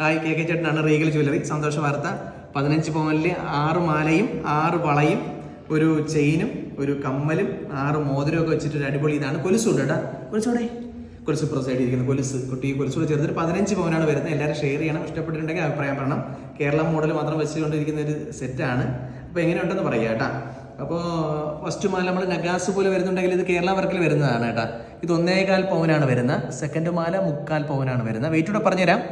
Hi K K ചേട്ടനാണ് Regal jewellery. സന്തോഷ വാർത്ത. പതിനഞ്ച് പവനിൽ ആറ് മാലയും ആറ് വളയും ഒരു ചെയിനും ഒരു കമ്മലും ആറ് മോതിരവും ഒക്കെ വെച്ചിട്ട് ഒരു അടിപൊളി ഇതാണ്. കൊലുസുണ്ട് കേട്ടാ. കൊലുസോടെ കൊലുസ് ഇപ്പുറം സൈഡിൽ കൊലുസ് കുട്ടി കൊലുസോട് ചേർത്തിട്ട് പതിനഞ്ച് പവനാണ് വരുന്നത്. എല്ലാവരും ഷെയർ ചെയ്യണം. ഇഷ്ടപ്പെട്ടിട്ടുണ്ടെങ്കിൽ അഭിപ്രായം പറയണം. കേരള മോഡൽ മാത്രം വെച്ചുകൊണ്ടിരിക്കുന്ന ഒരു സെറ്റാണ് അപ്പോൾ എങ്ങനെയുണ്ടെന്ന് പറയുക കേട്ടാ. അപ്പോൾ ഫസ്റ്റ് മാല നമ്മൾ നഗാസ് പോലെ വരുന്നുണ്ടെങ്കിൽ ഇത് കേരള വർക്കിൽ വരുന്നതാണ് കേട്ടാ. ഇത് ഒന്നേകാൽ പവനാണ് വരുന്നത്. സെക്കൻഡ് മാല മുക്കാൽ പവനാണ് വരുന്നത്. വെയിറ്റ് കൂടെ പറഞ്ഞുതരാം.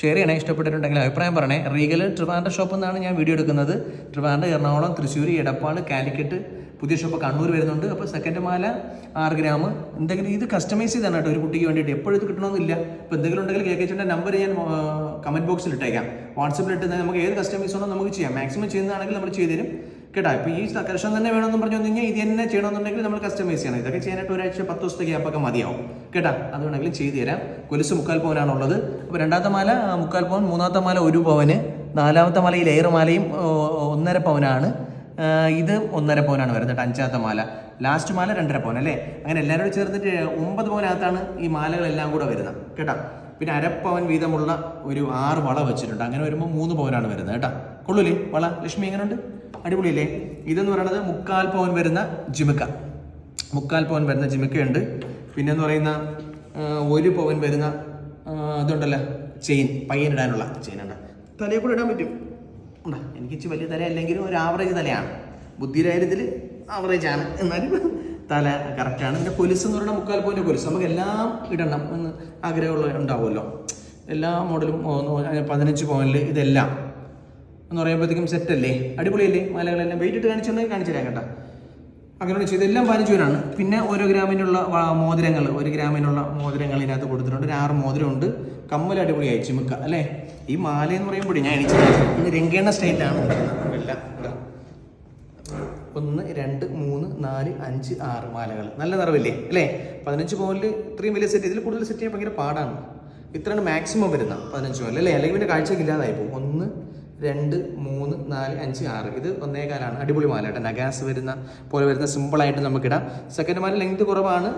ഷെയർ ചെയ്യണേ ഇഷ്ടപ്പെട്ടിട്ടുണ്ടെങ്കിൽ അഭിപ്രായം പറയണേ. റീഗൽ ട്രിവാൻഡ്ര ഷോപ്പിൽ നിന്നാണ് ഞാൻ വീഡിയോ എടുക്കുന്നത്. ട്രിവാൻഡ്ര എറണാകുളം തൃശ്ശൂർ എടപ്പാൾ കാലിക്കറ്റ് പുതിയ ഷോപ്പ് കണ്ണൂർ വരുന്നുണ്ട്. അപ്പോൾ സെക്കൻഡ് മാല ആറ് ഗ്രാം എന്തെങ്കിലും ഇത് കസ്റ്റമൈസ് ചെയ്താണ് കേട്ടോ ഒരു കുട്ടിക്ക് വേണ്ടിയിട്ട്. എപ്പോഴും ഇത് കിട്ടണമെന്നില്ല. ഇപ്പോൾ എന്തെങ്കിലും ഉണ്ടെങ്കിൽ കെ കെ ചേട്ടന്റെ നമ്പർ ഞാൻ കമന്റ് ബോക്സിൽ ഇട്ടേക്കാം. വാട്സപ്പിൽ ഇട്ട് നമുക്ക് ഏത് കസ്റ്റമൈസ് ഉണ്ടോ നമുക്ക് ചെയ്യാം. മാക്സിമം ചെയ്യുന്നതാണെങ്കിൽ നമ്മൾ ചെയ്തു തരും കേട്ടോ ഇപ്പോൾ ഈ കർഷകം തന്നെ വേണമെന്ന് പറഞ്ഞു കഴിഞ്ഞാൽ ഇത് തന്നെ ചെയ്യണമെന്നുണ്ടെങ്കിൽ നമ്മൾ കസ്റ്റമൈസ് ചെയ്യണം. ഇതൊക്കെ ചെയ്യാനായിട്ട് ഒരാഴ്ച പത്ത് ദിവസത്തെ ഗ്യാപ്പൊക്കെ മതിയാവും. കേട്ടാ? അത് വേണമെങ്കിലും ചെയ്തു തരാം. കൊലുസ് മുക്കാൽ പവനാണുള്ളത്. അപ്പോൾ രണ്ടാമത്തെ മാല മുക്കാൽ പവൻ. മൂന്നാമത്തെ മാല ഒരു പവന്. നാലാമത്തെ മാല ഈ ലെയർ മാലയും ഒന്നര പവനാണ്. ഇത് ഒന്നര പവനാണ് വരുന്നത് അഞ്ചാമത്തെ മാല. ലാസ്റ്റ് മാല രണ്ടര പവൻ അല്ലേ? അങ്ങനെ എല്ലാവരും ചേർത്തിട്ട് ഒമ്പത് പവനകത്താണ് ഈ മാലകളെല്ലാം കൂടെ വരുന്നത്. കേട്ടോ? പിന്നെ അരപ്പവൻ വീതമുള്ള ഒരു ആറ് വള വെച്ചിട്ടുണ്ട്. അങ്ങനെ വരുമ്പോൾ മൂന്ന് പവനാണ് വരുന്നത് കേട്ടാ. കൊള്ളൂലേ? വള? ലക്ഷ്മി എങ്ങനെയുണ്ട് അടിപൊളിയല്ലേ? ഇതെന്ന് പറയുന്നത് മുക്കാൽ പവൻ വരുന്ന ജിമിക്ക. മുക്കാൽ പവൻ വരുന്ന ജിമിക്കയുണ്ട്. പിന്നെ എന്ന് പറയുന്ന ഒരു പവൻ വരുന്ന ഇതുണ്ടല്ലോ? ചെയിൻ പയ്യനിടാനുള്ള ചെയിൻ ഉണ്ട്? തലയിൽ കൂടെ ഇടാൻ പറ്റും. ഉണ്ടോ? എനിക്ക് ഇച്ചിരി വലിയ തലയല്ലെങ്കിലും ഒരു ആവറേജ് തലയാണ്. ബുദ്ധിയുടെ ആവറേജ് ആണ്. എന്നാലും തല കറക്റ്റാണ് പിന്നെ കൊലുസ് എന്ന് പറയുന്ന മുക്കാൽ പോയിന്റ് കൊലുസ്. നമുക്ക് എല്ലാം ഇടണം എന്ന് ആഗ്രഹമുള്ള ഉണ്ടാവുമല്ലോ. എല്ലാ മോഡലും പതിനഞ്ച് പോയിന്റിൽ ഇതെല്ലാം എന്ന് പറയുമ്പോഴത്തേക്കും സെറ്റല്ലേ അടിപൊളിയല്ലേ? മലകളെല്ലാം വെയിറ്റ് ഇട്ട് കാണിച്ചിട്ടുണ്ടെങ്കിൽ കാണിച്ചു തരാം കേട്ടോ. അങ്ങനെ എല്ലാം പതിനഞ്ച് പേരാണ്. പിന്നെ ഓരോ ഗ്രാമിനുള്ള മോതിരങ്ങൾ. ഒരു ഗ്രാമിനുള്ള മോതിരങ്ങൾ ഇതിനകത്ത് കൊടുത്തിട്ടുണ്ട്. ഒരു ആറ് മോതിരമുണ്ട്. കമ്മൽ അടിപൊളിയായി. ചിമുക്ക അല്ലേ? ഈ മാല എന്ന് പറയുമ്പോഴേ ഞാൻ എനിക്ക് ഇത് രംഗേണ സ്റ്റൈലാണ്. ഒന്ന് രണ്ട് മൂന്ന് നാല് അഞ്ച് ആറ് മാലകൾ. നല്ല നിറവില്ലേ? അല്ലേ? പതിനഞ്ച് പോലെ ഇത്രയും വലിയ സെറ്റ് ഇതിൽ കൂടുതൽ സെറ്റ് ചെയ്യാൻ ഭയങ്കര പാടാണ്. ഇത്രയാണ് മാക്സിമം വരുന്ന പതിനഞ്ച് പോലെ അല്ലേ? അല്ലെങ്കിൽ പിന്നെ കാഴ്ചയ്ക്ക് ഇല്ലാതായി പോകും. ഒന്ന് രണ്ട് മൂന്ന് നാല് അഞ്ച് ആറ്. ഇത് ഒന്നേകാലാണ്. അടിപൊളി മാല കേട്ടോ. നഗാസ് വരുന്ന പോലെ വരുന്ന സിമ്പിളായിട്ട് നമുക്കിടാം. സെക്കൻഡ് മാല ലെങ്ത് കുറവാണ്.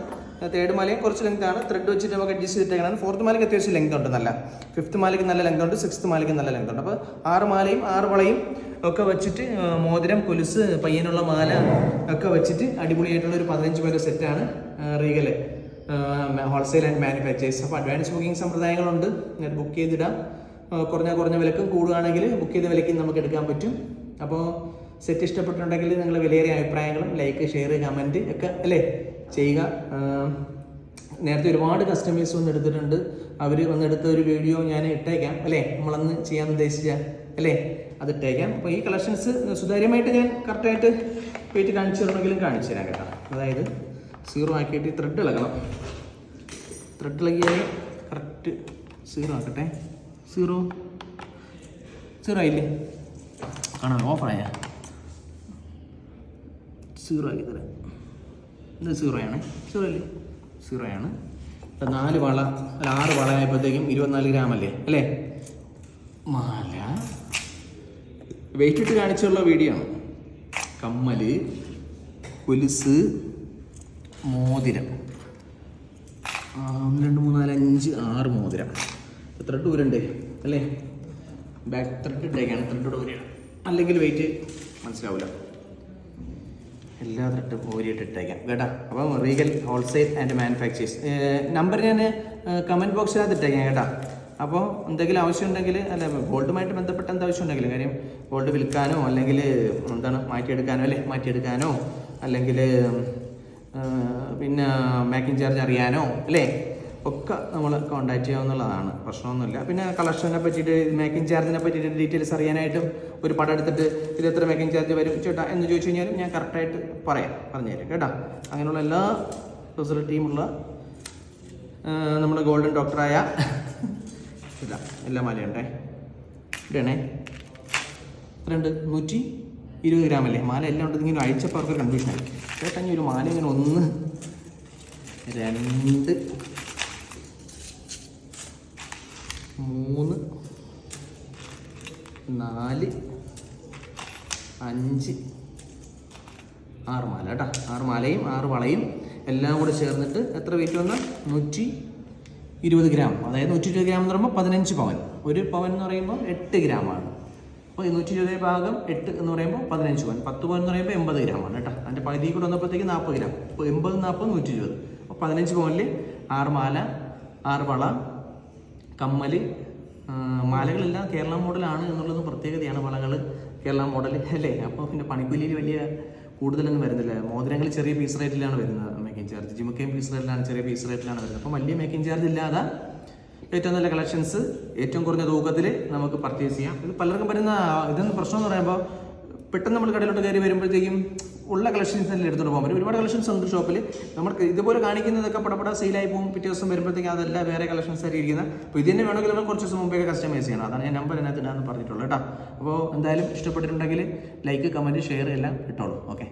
തേർഡ് മാലയും കുറച്ച് ലെങ്ത് ആണ്. ത്രെഡ് വെച്ചിട്ട് നമുക്ക് അഡ്ജസ്റ്റ് ചെയ്തിട്ടേക്കാണ് ഫോർത്ത് മാലയ്ക്ക് അത്യാവശ്യം ലെങ്ത് ഉണ്ട് നല്ല. ഫിഫ്ത്ത് മാലയ്ക്ക് നല്ല ലെങ്ത് ഉണ്ട്. സിക്സ്ത് മാലയ്ക്ക് നല്ല ലെങ്ത് ഉണ്ട്. അപ്പോൾ ആറ് മാലയും ആറ് വളയും ഒക്കെ വെച്ചിട്ട് മോതിരം കൊലുസ് പയ്യനുള്ള മാല ഒക്കെ വെച്ചിട്ട് അടിപൊളിയായിട്ടുള്ള ഒരു പതിനഞ്ച് പേരുടെ സെറ്റാണ് റീഗൽ ഹോൾസെയിൽ ആൻഡ് മാനുഫാക്ചേഴ്സ് അപ്പോൾ അഡ്വാൻസ് ബുക്കിംഗ് സമ്പ്രദായങ്ങളുണ്ട്. ബുക്ക് ചെയ്തിടാം. കുറഞ്ഞ കുറഞ്ഞ വിലക്കും കൂടുകയാണെങ്കിൽ ബുക്ക് ചെയ്ത വിലയ്ക്ക് നമുക്ക് എടുക്കാൻ പറ്റും. അപ്പോൾ സെറ്റ് ഇഷ്ടപ്പെട്ടിട്ടുണ്ടെങ്കിൽ നിങ്ങൾ വിലയേറിയ അഭിപ്രായങ്ങളും ലൈക്ക് ഷെയർ കമന്റ് ഒക്കെ അല്ലേ? ചെയ്യുക. നേരത്തെ ഒരുപാട് കസ്റ്റമേഴ്സ് വന്ന് എടുത്തിട്ടുണ്ട്. അവർ വന്നെടുത്ത ഒരു വീഡിയോ ഞാൻ ഇട്ടേക്കാം അല്ലേ? നമ്മളന്ന് ചെയ്യാൻ ഉദ്ദേശിച്ച അല്ലേ? അത് ഇട്ടേക്കാം. അപ്പോൾ ഈ കളക്ഷൻസ് സുതാര്യമായിട്ട് ഞാൻ കറക്റ്റായിട്ട് പോയിട്ട് കാണിച്ചു തരണമെങ്കിലും കാണിച്ചു തരാം കേട്ടോ. അതായത് സീറോ ആക്കിയിട്ട് ത്രെഡ് ഇളകണം. ത്രെഡ് ഇളകിയാൽ കറക്റ്റ് സീറോ ആക്കട്ടെ. സീറോ. സീറോ ആയില്ലേ? ആണോ ഓഫറായ? സീറോ ആക്കി തരാം ഇത് സീറോ ആണ്. സീറോ അല്ലേ സീറോ ആണ്. നാല് വള അല്ല ആറ് വള ആയപ്പോഴത്തേക്കും ഇരുപത്തിനാല് ഗ്രാം അല്ലേ? അല്ലേ? മാല. വെയിറ്റ് ഇട്ട് കാണിച്ചുള്ള വീഡിയോ ആണ്. കമ്മൽ കൊലുസ് മോതിരം. ഒന്ന് രണ്ട് മൂന്ന് നാല് അഞ്ച് ആറ് മോതിരം. ത്രെഡ് ദൂരമുണ്ട് അല്ലേ? ബാക്ക് ത്രെഡ് ഇട്ടേക്കാണ് ത്രെഡ് ദൂരെയാണ് അല്ലെങ്കിൽ വെയിറ്റ് മനസ്സിലാവില്ല എല്ലാ ത്രെഡും ഓരിയിട്ട് ഇട്ടേക്കാം. കേട്ടാ? അപ്പം Regal wholesale and manufacturers number ഞാൻ കമന്റ് ബോക്സിനകത്ത് ഇട്ടേക്കാം കേട്ടാ. അപ്പോൾ എന്തെങ്കിലും ആവശ്യമുണ്ടെങ്കിൽ അല്ല ഗോൾഡുമായിട്ട് ബന്ധപ്പെട്ട എന്താ ആവശ്യം ഉണ്ടെങ്കിലും കാര്യം ഗോൾഡ് വിൽക്കാനോ അല്ലെങ്കിൽ എന്താണ് മാറ്റിയെടുക്കാനോ അല്ലേ? മാറ്റിയെടുക്കാനോ അല്ലെങ്കിൽ പിന്നെ മേക്കിംഗ് ചാർജ് അറിയാനോ അല്ലേ? ഒക്കെ നമ്മൾ കോൺടാക്ട് ചെയ്യാവുന്നതാണ്. പ്രശ്നമൊന്നുമില്ല. പിന്നെ കളക്ഷനെ പറ്റിയിട്ട് മേക്കിംഗ് ചാർജിനെ പറ്റിയിട്ട് ഡീറ്റെയിൽസ് അറിയാനായിട്ടും ഒരു പടം എടുത്തിട്ട് ഇത് എത്ര മേക്കിംഗ് ചാർജ് വരും ചേട്ടാ എന്ന് ചോദിച്ചു കഴിഞ്ഞാലും ഞാൻ കറക്റ്റായിട്ട് പറയാം പറഞ്ഞുതരും കേട്ടോ. അങ്ങനെയുള്ള എല്ലാ ഫെസിലിറ്റിയുമുള്ള നമ്മുടെ ഗോൾഡൻ ഡോക്ടറായ ഇതാ എല്ലാ മാലയുണ്ടേ? ഇടണേ രണ്ട് നൂറ്റി ഇരുപത് ഗ്രാം അല്ലേ? മാല എല്ലാം ഉണ്ടെങ്കിൽ ഇങ്ങനെ അഴിച്ചപ്പോൾ അവർക്ക് കൺഫ്യൂഷൻ ആയി. ചേട്ടാ ഇനി ഒരു മാല ഇങ്ങനെ ഒന്ന് രണ്ട് മൂന്ന് നാല് അഞ്ച് ആറ് മാല കേട്ടോ ആറ് മാലയും ആറ് വളയും എല്ലാം കൂടെ ചേർന്നിട്ട് എത്ര വെയിറ്റ് വന്നാൽ നൂറ്റി ഇരുപത് ഗ്രാം. അതായത് നൂറ്റി ഇരുപത് ഗ്രാം എന്ന് പറയുമ്പോൾ പതിനഞ്ച് പവൻ. ഒരു പവൻ എന്ന് പറയുമ്പോൾ എട്ട് ഗ്രാമാണ് അപ്പോൾ നൂറ്റി ഇരുപത് ഭാഗം എട്ട് എന്ന് പറയുമ്പോൾ പതിനഞ്ച് പവൻ. പത്ത് പവൻ എന്ന് പറയുമ്പോൾ എൺപത് ഗ്രാമാണ് കേട്ടോ അതിന്റെ പകുതി കൂടെ വന്നപ്പോഴത്തേക്ക് നാൽപ്പത് ഗ്രാം. അപ്പോൾ എൺപത് നാൽപ്പത് നൂറ്റി ഇരുപത്. അപ്പോൾ പതിനഞ്ച് പവനിൽ ആറ് മാല ആറ് വള കമ്മൽ മാലകളെല്ലാം കേരള മോഡലാണ് എന്നുള്ളത് പ്രത്യേകതയാണ് വളകൾ കേരള മോഡൽ അല്ലേ? അപ്പോൾ പിന്നെ പണിക്കൂലിയിൽ വലിയ കൂടുതലൊന്നും വരുന്നില്ല. മോതിരങ്ങൾ ചെറിയ പീസ് റേറ്റിലാണ് വരുന്നത്. മേക്കിംഗ് ചാർജ് ജിമുക്കയും പീസ് റേറ്റിലാണ് ചെറിയ പീസ് റേറ്റിലാണ് വരുന്നത്. അപ്പോൾ വലിയ മേക്കിംഗ് ചാർജ് ഇല്ലാതെ ഏറ്റവും നല്ല കളക്ഷൻസ് ഏറ്റവും കുറഞ്ഞ തൂക്കത്തിൽ നമുക്ക് പർച്ചേസ് ചെയ്യാം. ഇത് പലർക്കും വരുന്ന ഇതെന്ന് പ്രശ്നം എന്ന് പറയുമ്പോൾ പെട്ടെന്ന് നമ്മൾ കടയിലോട്ട് കയറി വരുമ്പോഴത്തേക്കും ഉള്ള കളക്ഷൻസ് തന്നെ എടുത്തോണ്ട് പോകാൻ പറ്റും. ഒരുപാട് കളക്ഷൻസ് ഉണ്ട് ഷോപ്പിൽ നമുക്ക് ഇതുപോലെ കാണിക്കുന്നതൊക്കെ പടപട സെയിലായി പോകും. പിറ്റേ ദിവസം വരുമ്പോഴത്തേക്കും അതെല്ലാം വേറെ കളക്ഷൻസ് ആയിട്ട് ഇരിക്കുന്നത് അപ്പോൾ ഇത് തന്നെ വേണമെങ്കിൽ നമ്മൾ കുറച്ച് ദിവസം മുമ്പേ കസ്റ്റമൈസ് ചെയ്യണം. അതാണ് ഞാൻ നമ്പർ അതിനകത്ത് ഇടാന്ന് പറഞ്ഞിട്ടുള്ളത് കേട്ടോ. അപ്പോൾ എന്തായാലും ഇഷ്ടപ്പെട്ടിട്ടുണ്ടെങ്കിൽ ലൈക്ക് കമന്റ് ഷെയർ എല്ലാം ഇട്ടോളൂ. ഓക്കെ